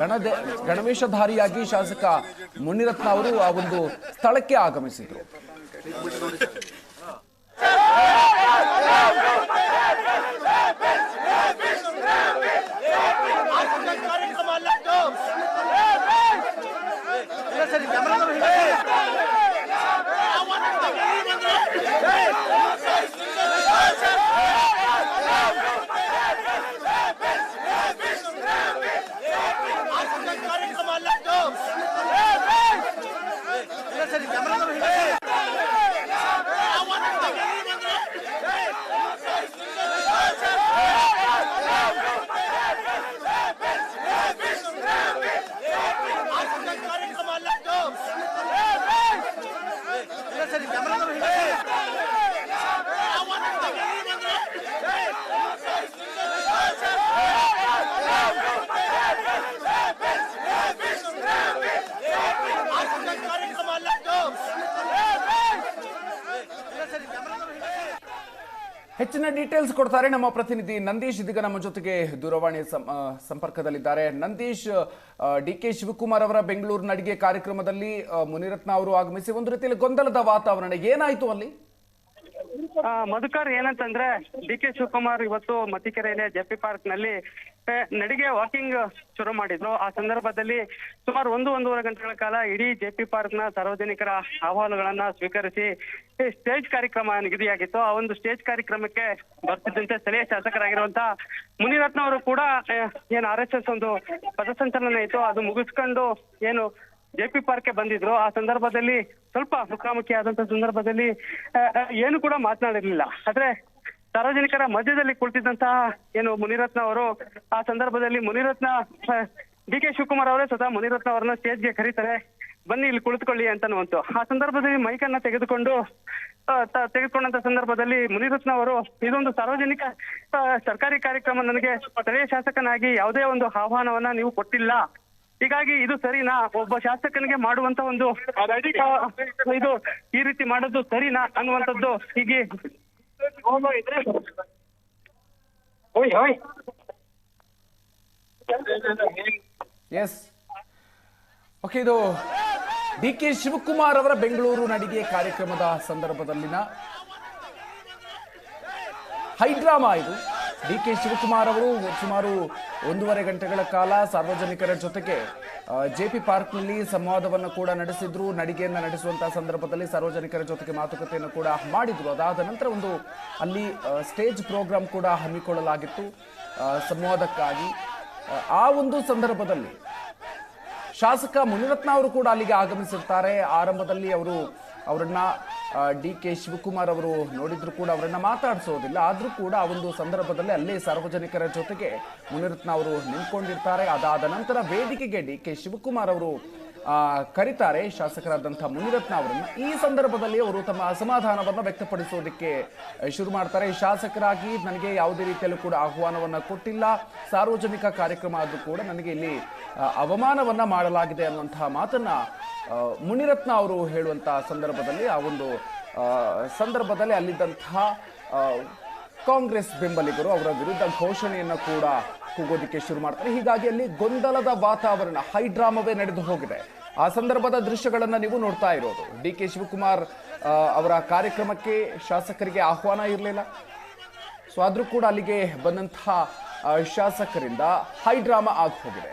ಗಣದೆ ಗಣವೇಶಧಾರಿಯಾಗಿ ಶಾಸಕ ಮುನಿರತ್ನ ಅವರು ಆ ಒಂದು ಸ್ಥಳಕ್ಕೆ ಆಗಮಿಸಿದ್ರು ಹೆಚ್ಚಿನ ಡೀಟೇಲ್ಸ್ ಕೊಡ್ತಾರೆ ನಮ್ಮ ಪ್ರತಿನಿಧಿ ನಂದೀಶ್. ಇದೀಗ ನಮ್ಮ ಜೊತೆಗೆ ದೂರವಾಣಿ ಸಂಪರ್ಕದಲ್ಲಿದ್ದಾರೆ. ನಂದೀಶ್ ಡಿ ಕೆ ಶಿವಕುಮಾರ್ ಅವರ ಬೆಂಗಳೂರು ನಡಿಗೆ ಕಾರ್ಯಕ್ರಮದಲ್ಲಿ ಮುನಿರತ್ನ ಅವರು ಆಗಮಿಸಿ ಒಂದು ರೀತಿಯಲ್ಲಿ ಗೊಂದಲದ ವಾತಾವರಣ. ಏನಾಯ್ತು ಅಲ್ಲಿ? ಮಧುಕರ್, ಏನಂತಂದ್ರೆ ಡಿ ಕೆ ಶಿವಕುಮಾರ್ ಇವತ್ತು ಮತಿಕೆರೆಯಲ್ಲಿ ಜೆಪಿ ಪಾರ್ಕ್ನಲ್ಲಿ ನಡಿಗೆ ವಾಕಿಂಗ್ ಶುರು ಮಾಡಿದ್ರು. ಆ ಸಂದರ್ಭದಲ್ಲಿ ಸುಮಾರು ಒಂದು, ಒಂದೂವರೆ ಗಂಟೆಗಳ ಕಾಲ ಇಡೀ ಜೆಪಿ ಪಾರ್ಕ್ನ ಸಾರ್ವಜನಿಕರ ಅಹವಾಲುಗಳನ್ನ ಸ್ವೀಕರಿಸಿ ಸ್ಟೇಜ್ ಕಾರ್ಯಕ್ರಮ ನಿಗದಿಯಾಗಿತ್ತು. ಆ ಒಂದು ಸ್ಟೇಜ್ ಕಾರ್ಯಕ್ರಮಕ್ಕೆ ಬರ್ತಿದ್ದಂತೆ ಸ್ಥಳೀಯ ಶಾಸಕರಾಗಿರುವಂತ ಮುನಿರತ್ನ ಅವರು ಕೂಡ ಏನು ಆರ್ ಎಸ್ ಎಸ್ ಒಂದು ಪಥಸಂಚಲನ ಇತ್ತು. ಅದು ಮುಗಿಸ್ಕೊಂಡು ಏನು ಜೆ ಪಿ ಪಾರ್ಕ್ಗೆ ಬಂದಿದ್ರು. ಆ ಸಂದರ್ಭದಲ್ಲಿ ಸ್ವಲ್ಪ ಮುಖಾಮುಖಿ ಆದಂತ ಸಂದರ್ಭದಲ್ಲಿ ಏನು ಕೂಡ ಮಾತನಾಡಿರ್ಲಿಲ್ಲ. ಆದ್ರೆ ಸಾರ್ವಜನಿಕರ ಮಧ್ಯದಲ್ಲಿ ಕುಳಿತಿದ್ದಂತಹ ಏನು ಮುನಿರತ್ನ ಅವರು, ಆ ಸಂದರ್ಭದಲ್ಲಿ ಮುನಿರತ್ನ ಡಿ ಕೆ ಶಿವಕುಮಾರ್ ಅವರೇ ಸ್ವತಃ ಮುನಿರತ್ನ ಅವರನ್ನ ಸ್ಟೇಜ್ಗೆ ಕರೀತಾರೆ. ಬನ್ನಿ ಇಲ್ಲಿ ಕುಳಿತುಕೊಳ್ಳಿ ಅಂತನ್ನುವಂತು. ಆ ಸಂದರ್ಭದಲ್ಲಿ ಮೈಕನ್ನ ತೆಗೆದುಕೊಂಡು ತೆಗೆದುಕೊಂಡಂತ ಸಂದರ್ಭದಲ್ಲಿ ಮುನಿರತ್ನ ಅವರು ಇದೊಂದು ಸಾರ್ವಜನಿಕ ಸರ್ಕಾರಿ ಕಾರ್ಯಕ್ರಮ ನನಗೆ ಸ್ಥಳೀಯ ಶಾಸಕನಾಗಿ ಯಾವುದೇ ಒಂದು ಆಹ್ವಾನವನ್ನ ನೀವು ಕೊಟ್ಟಿಲ್ಲ. ಹೀಗಾಗಿ ಇದು ಸರಿನಾ? ಒಬ್ಬ ಶಾಸಕನಿಗೆ ಮಾಡುವಂತ ಒಂದು ಇದು ಈ ರೀತಿ ಮಾಡೋದು ಸರಿನಾ ಅನ್ನುವಂಥದ್ದು ಹೀಗೆ ಎಸ್ ಓಕೆ ಇದು ಡಿ ಕೆ ಶಿವಕುಮಾರ್ ಅವರ ಬೆಂಗಳೂರು ನಡಿಗೆ ಕಾರ್ಯಕ್ರಮದ ಸಂದರ್ಭದಲ್ಲಿನ ಹೈಡ್ರಾಮಾ ಇದು. ಡಿ ಕೆ ಶಿವಕುಮಾರ್ ಅವರು ಸುಮಾರು ಒಂದೂವರೆ ಗಂಟೆಗಳ ಕಾಲ ಸಾರ್ವಜನಿಕರ ಜೊತೆಗೆ ಜೆ ಪಿ ಪಾರ್ಕ್ನಲ್ಲಿ ಸಂವಾದವನ್ನು ಕೂಡ ನಡೆಸಿದ್ರು. ನಡಿಗೆಯನ್ನು ನಡೆಸುವಂತಹ ಸಂದರ್ಭದಲ್ಲಿ ಸಾರ್ವಜನಿಕರ ಜೊತೆಗೆ ಮಾತುಕತೆಯನ್ನು ಕೂಡ ಮಾಡಿದ್ರು. ಅದಾದ ನಂತರ ಒಂದು, ಅಲ್ಲಿ ಸ್ಟೇಜ್ ಪ್ರೋಗ್ರಾಂ ಕೂಡ ಹಮ್ಮಿಕೊಳ್ಳಲಾಗಿತ್ತು ಸಂವಾದಕ್ಕಾಗಿ. ಆ ಒಂದು ಸಂದರ್ಭದಲ್ಲಿ ಶಾಸಕ ಮುನಿರತ್ನ ಅವರು ಕೂಡ ಅಲ್ಲಿಗೆ ಆಗಮಿಸಿರ್ತಾರೆ. ಆರಂಭದಲ್ಲಿ ಅವರು ಅವರನ್ನ ಡಿ ಕೆ ಶಿವಕುಮಾರ್ ಅವರು ನೋಡಿದ್ರು ಕೂಡ ಅವರನ್ನ ಮಾತಾಡಿಸೋದಿಲ್ಲ. ಆದರೂ ಕೂಡ ಆ ಒಂದು ಸಂದರ್ಭದಲ್ಲಿ ಅಲ್ಲೇ ಸಾರ್ವಜನಿಕರ ಜೊತೆಗೆ ಮುನಿರತ್ನ ಅವರು ನಿಂತ್ಕೊಂಡಿರ್ತಾರೆ. ಅದಾದ ನಂತರ ವೇದಿಕೆಗೆ ಡಿ ಕೆ ಶಿವಕುಮಾರ್ ಅವರು ಕರೀತಾರೆ ಶಾಸಕರಾದಂಥ ಮುನಿರತ್ನ ಅವರನ್ನು. ಈ ಸಂದರ್ಭದಲ್ಲಿ ಅವರು ತಮ್ಮ ಅಸಮಾಧಾನವನ್ನು ವ್ಯಕ್ತಪಡಿಸೋದಕ್ಕೆ ಶುರು ಮಾಡ್ತಾರೆ. ಶಾಸಕರಾಗಿ ನನಗೆ ಯಾವುದೇ ರೀತಿಯಲ್ಲೂ ಕೂಡ ಆಹ್ವಾನವನ್ನು ಕೊಟ್ಟಿಲ್ಲ. ಸಾರ್ವಜನಿಕ ಕಾರ್ಯಕ್ರಮ ಆದರೂ ಕೂಡ ನನಗೆ ಇಲ್ಲಿ ಅವಮಾನವನ್ನು ಮಾಡಲಾಗಿದೆ ಅನ್ನುವಂತಹ ಮಾತನ್ನ ಮುನಿರತ್ನ ಅವರು ಹೇಳುವಂಥ ಸಂದರ್ಭದಲ್ಲಿ, ಆ ಒಂದು ಸಂದರ್ಭದಲ್ಲಿ ಅಲ್ಲಿದ್ದಂತಹ ಕಾಂಗ್ರೆಸ್ ಬೆಂಬಲಿಗರು ಅವರ ವಿರುದ್ಧ ಘೋಷಣೆಯನ್ನು ಕೂಡ ಕೂಗೋದಿಕ್ಕೆ ಶುರು ಮಾಡ್ತಾರೆ ಹೀಗಾಗಿ ಅಲ್ಲಿ ಗೊಂದಲದ ವಾತಾವರಣ ಹೈಡ್ರಾಮವೇ ನಡೆದು ಹೋಗಿದೆ ಆ ಸಂದರ್ಭದ ದೃಶ್ಯಗಳನ್ನು ನೀವು ನೋಡ್ತಾ ಇರೋದು ಡಿ ಕೆ ಶಿವಕುಮಾರ್ ಅವರ ಕಾರ್ಯಕ್ರಮಕ್ಕೆ ಶಾಸಕರಿಗೆ ಆಹ್ವಾನ ಇರಲಿಲ್ಲ ಸೊ ಆದರೂ ಕೂಡ ಅಲ್ಲಿಗೆ ಬಂದಂತಹ ಶಾಸಕರಿಂದ ಹೈಡ್ರಾಮಾ ಆಗಿ ಹೋಗಿದೆ